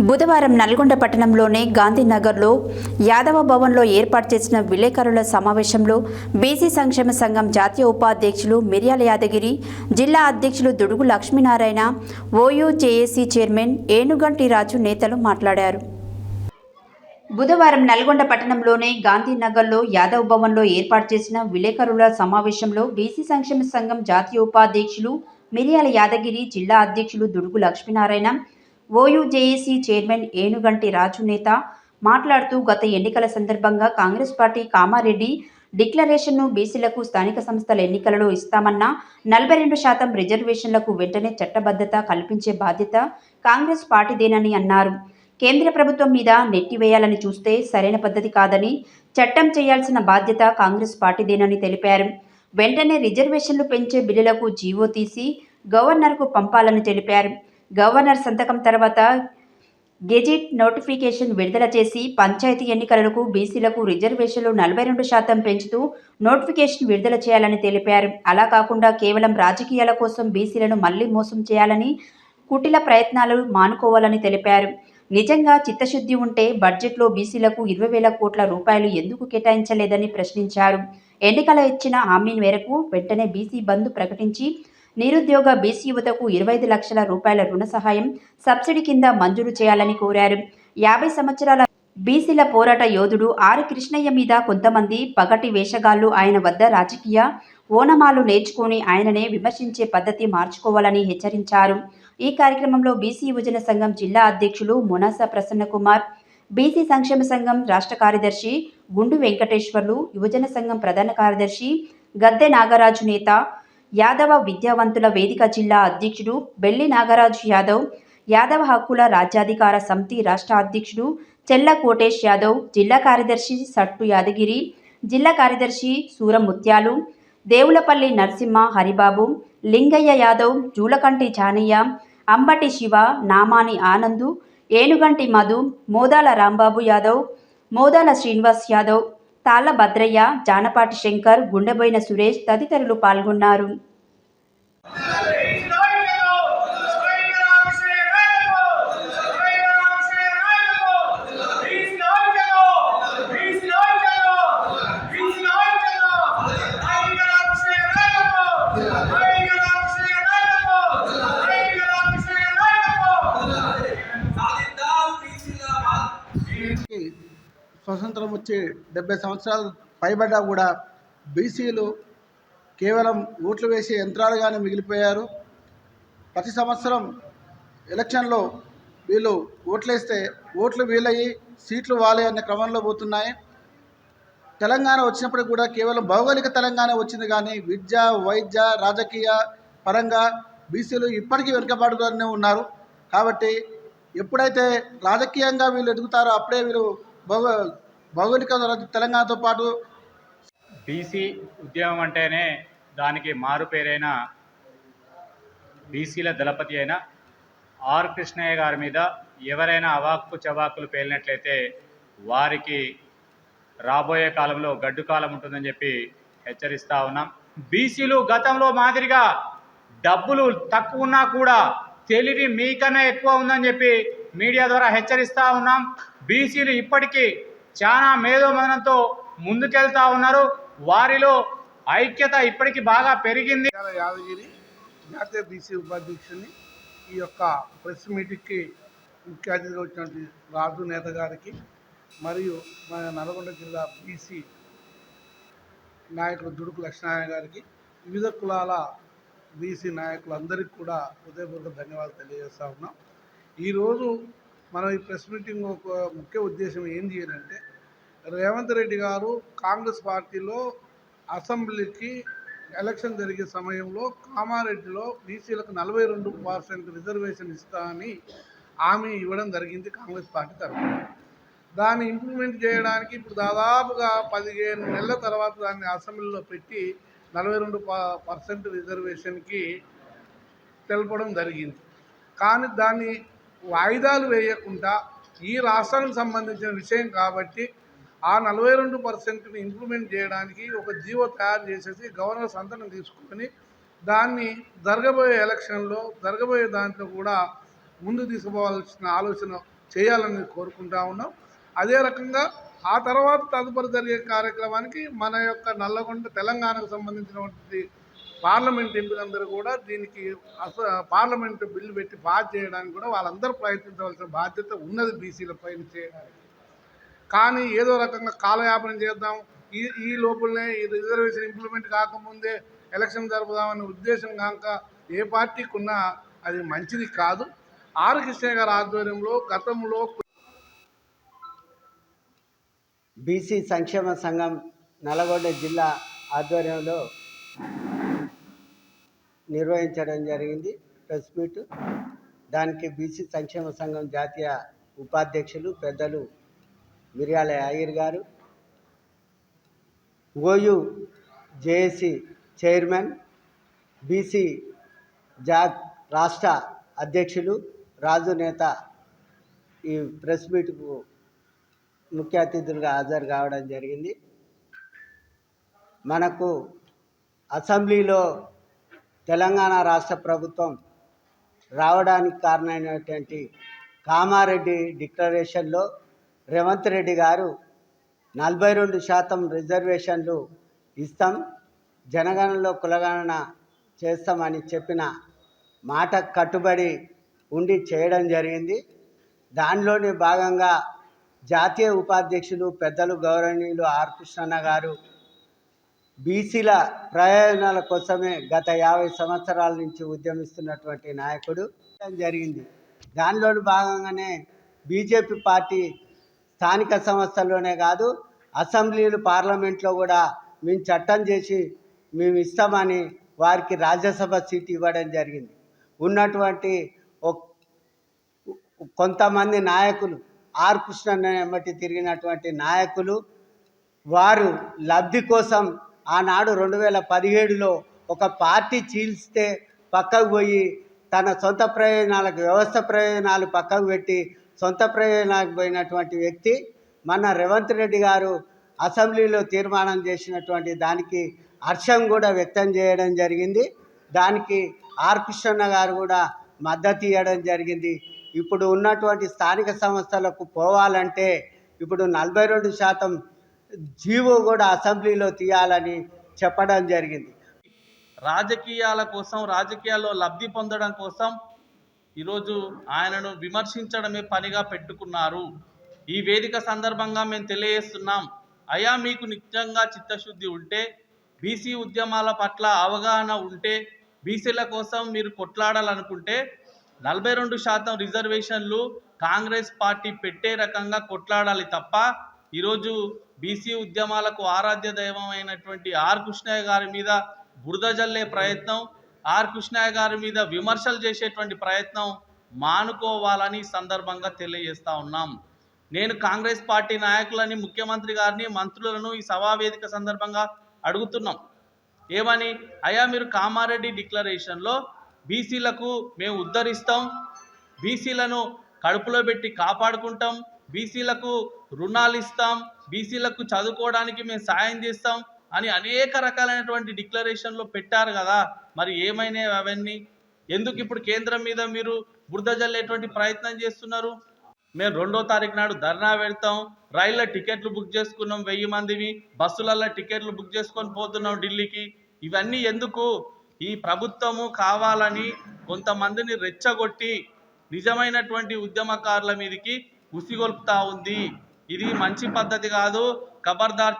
బుధవారం నల్గొండ పట్టణంలోని గాంధీనగర్లో యాదవ భవన్లో ఏర్పాటు చేసిన విలేకరుల సమావేశంలో బీసీ సంక్షేమ సంఘం జాతీయ ఉపాధ్యక్షులు మిర్యాల యాదగిరి జిల్లా అధ్యక్షులు Dudugu Lakshminarayana OU JAC chairman Enuganti Raju నేతలు మాట్లాడారు. బుధవారం నల్గొండ పట్టణంలోని గాంధీనగర్లో యాదవ్ భవన్లో ఏర్పాటు చేసిన విలేకరుల సమావేశంలో బీసీ సంక్షేమ సంఘం జాతీయ ఉపాధ్యక్షులు మిరియాల యాదగిరి జిల్లా అధ్యక్షులు దుడుగు లక్ష్మీనారాయణ ఓయూజేఏసీ చైర్మన్ ఏనుగంటి రాజు నేత మాట్లాడుతూ గత ఎన్నికల సందర్భంగా కాంగ్రెస్ పార్టీ కామారెడ్డి డిక్లరేషన్ను బీసీలకు స్థానిక సంస్థల ఎన్నికలలో ఇస్తామన్న నలభై రెండు శాతం రిజర్వేషన్లకు వెంటనే చట్టబద్ధత కల్పించే బాధ్యత కాంగ్రెస్ పార్టీదేనని అన్నారు. కేంద్ర ప్రభుత్వం మీద నెట్టివేయాలని చూస్తే సరైన పద్ధతి కాదని చట్టం చేయాల్సిన బాధ్యత కాంగ్రెస్ పార్టీదేనని తెలిపారు. వెంటనే రిజర్వేషన్లు పెంచే బిల్లులకు జీవో తీసి గవర్నర్కు పంపాలని తెలిపారు. గవర్నర్ సంతకం తర్వాత గెజిట్ నోటిఫికేషన్ విడుదల చేసి పంచాయతీ ఎన్నికలకు బీసీలకు రిజర్వేషన్లు నలభై రెండు శాతం పెంచుతూ నోటిఫికేషన్ విడుదల చేయాలని తెలిపారు. అలా కాకుండా కేవలం రాజకీయాల కోసం బీసీలను మళ్ళీ మోసం చేయాలని కుటిల ప్రయత్నాలు మానుకోవాలని తెలిపారు. నిజంగా చిత్తశుద్ధి ఉంటే బడ్జెట్లో బీసీలకు ఇరవై వేల కోట్ల రూపాయలు ఎందుకు కేటాయించలేదని ప్రశ్నించారు. ఎన్నికల ఇచ్చిన హామీ మేరకు వెంటనే బీసీ బంద్ ప్రకటించి నిరుద్యోగ బీసీ యువతకు ఇరవై ఐదు లక్షల రూపాయల రుణ సహాయం సబ్సిడీ కింద మంజూరు చేయాలని కోరారు. యాభై సంవత్సరాల బీసీల పోరాట యోధుడు ఆర్ కృష్ణయ్య మీద కొంతమంది పగటి వేషగాళ్ళు ఆయన వద్ద రాజకీయ ఓనమాలు నేర్చుకుని ఆయననే విమర్శించే పద్ధతి మార్చుకోవాలని హెచ్చరించారు. ఈ కార్యక్రమంలో బీసీ యువజన సంఘం జిల్లా అధ్యక్షులు మొనాస ప్రసన్నకుమార్ బీసీ సంక్షేమ సంఘం రాష్ట్ర కార్యదర్శి గుండు వెంకటేశ్వర్లు యువజన సంఘం ప్రధాన కార్యదర్శి గద్దె నాగరాజు నేత యాదవ విద్యావంతుల వేదిక జిల్లా అధ్యక్షుడు బెల్లి నాగరాజు యాదవ్ యాదవ హక్కుల రాజ్యాధికార సమితి రాష్ట్ర అధ్యక్షుడు చెల్ల కోటేష్ యాదవ్ జిల్లా కార్యదర్శి సట్టు యాదగిరి జిల్లా కార్యదర్శి సూరముత్యాలు దేవులపల్లి నరసింహ హరిబాబు లింగయ్య యాదవ్ జూలకంటి జానయ్య అంబటి శివ నామాని ఆనందు ఏనుగంటి మధు మోదాల రాంబాబు యాదవ్ మోదాల శ్రీనివాస్ యాదవ్ తాళ్ళ భద్రయ్య జానపాటి శంకర్ గుండెబోయిన సురేష్ తదితరులు పాల్గొన్నారు. నుంచి డెబ్బై సంవత్సరాలు పైబడ్డా కూడా బీసీలు కేవలం ఓట్లు వేసే యంత్రాలుగానే మిగిలిపోయారు. ప్రతి సంవత్సరం ఎలక్షన్లో వీళ్ళు ఓట్లేస్తే ఓట్లు వీలయ్యి సీట్లు వాళ్ళే అనే క్రమంలో పోతున్నాయి. తెలంగాణ వచ్చినప్పుడు కూడా కేవలం భౌగోళిక తెలంగాణ వచ్చింది కానీ విద్య వైద్య రాజకీయ పరంగా బీసీలు ఇప్పటికీ వెనుకబాటులోనే ఉన్నారు. కాబట్టి ఎప్పుడైతే రాజకీయంగా వీళ్ళు ఎదుగుతారో అప్పుడే వీళ్ళు భౌగో భౌగోళిక తెలంగాణతో పాటు బీసీ ఉద్యమం అంటేనే దానికి మారు పేరైన బీసీల దళపతి అయిన ఆర్ కృష్ణయ్య గారి మీద ఎవరైనా అవాక్కు చవాకులు పేలినట్లయితే వారికి రాబోయే కాలంలో గడ్డు కాలం ఉంటుందని చెప్పి హెచ్చరిస్తా ఉన్నాం. బీసీలు గతంలో మాదిరిగా డబ్బులు తక్కువ ఉన్నా కూడా తెలివి మీకన్నా ఎక్కువ ఉందని చెప్పి మీడియా ద్వారా హెచ్చరిస్తా ఉన్నాం. బీసీలు ఇప్పటికీ చాలా మేధోమదనంతో ముందుకెళ్తా ఉన్నారు. వారిలో ఐక్యత ఇప్పటికీ బాగా పెరిగింది. యాదగిరి జాతీయ బీసీ ఉపాధ్యక్షుని ఈ యొక్క ప్రెస్ మీటింగ్కి ముఖ్య అతిథిగా వచ్చినటువంటి రాజు నేత గారికి మరియు మన నల్గొండ జిల్లా బీసీ నాయకుడు దుడుకు లక్ష్మీనారాయణ గారికి వివిధ కులాల బీసీ నాయకులందరికీ కూడా హృదయపూర్వక ధన్యవాదాలు తెలియజేస్తా ఉన్నాం. ఈరోజు మనం ఈ ప్రెస్ మీటింగ్ ఒక ముఖ్య ఉద్దేశం ఏం చేయాలంటే రేవంత్ రెడ్డి గారు కాంగ్రెస్ పార్టీలో అసెంబ్లీకి ఎలక్షన్ జరిగే సమయంలో కామారెడ్డిలో బీసీలకు నలభై రెండు పర్సెంట్ రిజర్వేషన్ ఇస్తా అని హామీ ఇవ్వడం జరిగింది కాంగ్రెస్ పార్టీ తరఫున. దాన్ని ఇంప్లిమెంట్ చేయడానికి ఇప్పుడు దాదాపుగా పదిహేను నెలల తర్వాత దాన్ని అసెంబ్లీలో పెట్టి నలభై రెండు పర్సెంట్ రిజర్వేషన్కి తెలపడం జరిగింది. కానీ దాన్ని వాయిదాలు వేయకుండా ఈ రాష్ట్రానికి సంబంధించిన విషయం కాబట్టి ఆ నలభై రెండు పర్సెంట్ని ఇంప్లిమెంట్ చేయడానికి ఒక జీవో తయారు చేసేసి గవర్నర్ సంతకం తీసుకొని దాన్ని జరగబోయే ఎలక్షన్లో జరగబోయే దాంట్లో కూడా ముందు తీసుకోవాల్సిన ఆలోచన చేయాలని కోరుకుంటా ఉన్నాం. అదే రకంగా ఆ తర్వాత తదుపరి జరిగే కార్యక్రమానికి మన యొక్క నల్లగొండ తెలంగాణకు సంబంధించినటువంటి పార్లమెంట్ ఎంపీలందరూ కూడా దీనికి అస పార్లమెంట్ బిల్లు పెట్టి పాస్ చేయడానికి కూడా వాళ్ళందరూ ప్రయత్నించవలసిన బాధ్యత ఉన్నది బీసీల పైన చేయడానికి. కానీ ఏదో రకంగా కాలయాపన చేద్దాం. ఈ ఈ లోపలనే ఈ రిజర్వేషన్ ఇంప్లిమెంట్ కాకముందే ఎలక్షన్ జరుపుదామనే ఉద్దేశం కాక ఏ పార్టీకి ఉన్నా అది మంచిది కాదు. ఆర్ కృష్ణ గారి ఆధ్వర్యంలో గతంలో బీసీ సంక్షేమ సంఘం నల్గొండ జిల్లా ఆధ్వర్యంలో నిర్వహించడం జరిగింది. Press meet. దానికి బీసీ సంక్షేమ సంఘం జాతీయ ఉపాధ్యక్షులు పెద్దలు మిర్యాల అయ్యర్ గారు ఓయు జేఏసీ చైర్మన్ బీసీ జాగ్ రాష్ట్ర అధ్యక్షులు రాజు నేత ఈ ప్రెస్ మీట్కు ముఖ్య అతిథులుగా హాజరు కావడం జరిగింది. మనకు అసెంబ్లీలో తెలంగాణ రాష్ట్ర ప్రభుత్వం రావడానికి కారణమైనటువంటి కామారెడ్డి డిక్లరేషన్లో రేవంత్ రెడ్డి గారు నలభై రెండు శాతం రిజర్వేషన్లు ఇస్తాం జనగణనలో కులగణన చేస్తామని చెప్పిన మాట కట్టుబడి ఉండి చేయడం జరిగింది. దానిలోని భాగంగా జాతీయ ఉపాధ్యక్షులు పెద్దలు గౌరవనీయులు ఆర్ కృష్ణన్న గారు బీసీల ప్రయోజనాల కోసమే గత యాభై సంవత్సరాల నుంచి ఉద్యమిస్తున్నటువంటి నాయకుడు. జరిగింది. దానిలోని భాగంగానే బీజేపీ పార్టీ స్థానిక సంస్థల్లోనే కాదు అసెంబ్లీలు పార్లమెంట్లో కూడా మేము చట్టం చేసి మేము ఇస్తామని వారికి రాజ్యసభ సీట్ ఇవ్వడం జరిగింది. ఉన్నటువంటి కొంతమంది నాయకులు ఆర్ కృష్ణ ఎమ్మటి తిరిగినటువంటి నాయకులు వారు లబ్ధి కోసం ఆనాడు రెండు వేల పదిహేడులో ఒక పార్టీ చీల్స్తే పక్కకు పోయి తన సొంత ప్రయోజనాలకు వ్యవస్థ ప్రయోజనాలు పక్కకు పెట్టి సొంత ప్రయోజనానికి పోయినటువంటి వ్యక్తి మన రేవంత్ రెడ్డి గారు అసెంబ్లీలో తీర్మానం చేసినటువంటి దానికి హర్షం కూడా వ్యక్తం చేయడం జరిగింది. దానికి ఆర్ కృష్ణ గారు కూడా మద్దతు ఇవ్వడం జరిగింది. ఇప్పుడు ఉన్నటువంటి స్థానిక సంస్థలకు పోవాలంటే ఇప్పుడు నలభై రెండు శాతం జీవో కూడా అసెంబ్లీలో తీయాలని చెప్పడం జరిగింది. రాజకీయాల కోసం రాజకీయాల్లో లబ్ధి పొందడం కోసం ఈరోజు ఆయనను విమర్శించడమే పనిగా పెట్టుకున్నారు. ఈ వేదిక సందర్భంగా మేము తెలియజేస్తున్నాం అయా మీకు నిజంగా చిత్తశుద్ధి ఉంటే బీసీ ఉద్యమాల పట్ల అవగాహన ఉంటే బీసీల కోసం మీరు కొట్లాడాలనుకుంటే నలభై రెండు శాతం రిజర్వేషన్లు కాంగ్రెస్ పార్టీ పెట్టే రకంగా కొట్లాడాలి తప్ప ఈరోజు బీసీ ఉద్యమాలకు ఆరాధ్య దైవమైనటువంటి ఆర్ కృష్ణయ్య గారి మీద బురద జల్లే ప్రయత్నం ఆర్ కృష్ణయ్య గారి మీద విమర్శలు చేసేటువంటి ప్రయత్నం మానుకోవాలని సందర్భంగా తెలియజేస్తా ఉన్నాం. నేను కాంగ్రెస్ పార్టీ నాయకులని ముఖ్యమంత్రి గారిని మంత్రులను ఈ సభావేదిక సందర్భంగా అడుగుతున్నాం. ఏమని? అయ్యా మీరు కామారెడ్డి డిక్లరేషన్లో బీసీలకు మేము ఉద్ధరిస్తాం. బీసీలను కడుపులో పెట్టి కాపాడుకుంటాం. బీసీలకు రుణాలు ఇస్తాం. బీసీలకు చదువుకోవడానికి మేము సాయం చేస్తాం. అని అనేక రకాలైనటువంటి డిక్లరేషన్లో పెట్టారు కదా. మరి ఏమైనా అవన్నీ? ఎందుకు ఇప్పుడు కేంద్రం మీద మీరు బురద జల్లేటువంటి ప్రయత్నం చేస్తున్నారు? మేము రెండో తారీఖు నాడు ధర్నా పెడతాం. రైళ్ళ టికెట్లు బుక్ చేసుకున్నాం వెయ్యి మందివి. బస్సులలో టికెట్లు బుక్ చేసుకొని పోతున్నాం ఢిల్లీకి. ఇవన్నీ ఎందుకు? ఈ ప్రభుత్వము కావాలని కొంతమందిని రెచ్చగొట్టి నిజమైనటువంటి ఉద్యమకారుల మీదకి ఉసిగొల్పుతా ఉంది. ఇది మంచి పద్ధతి కాదు. ఖబర్దార్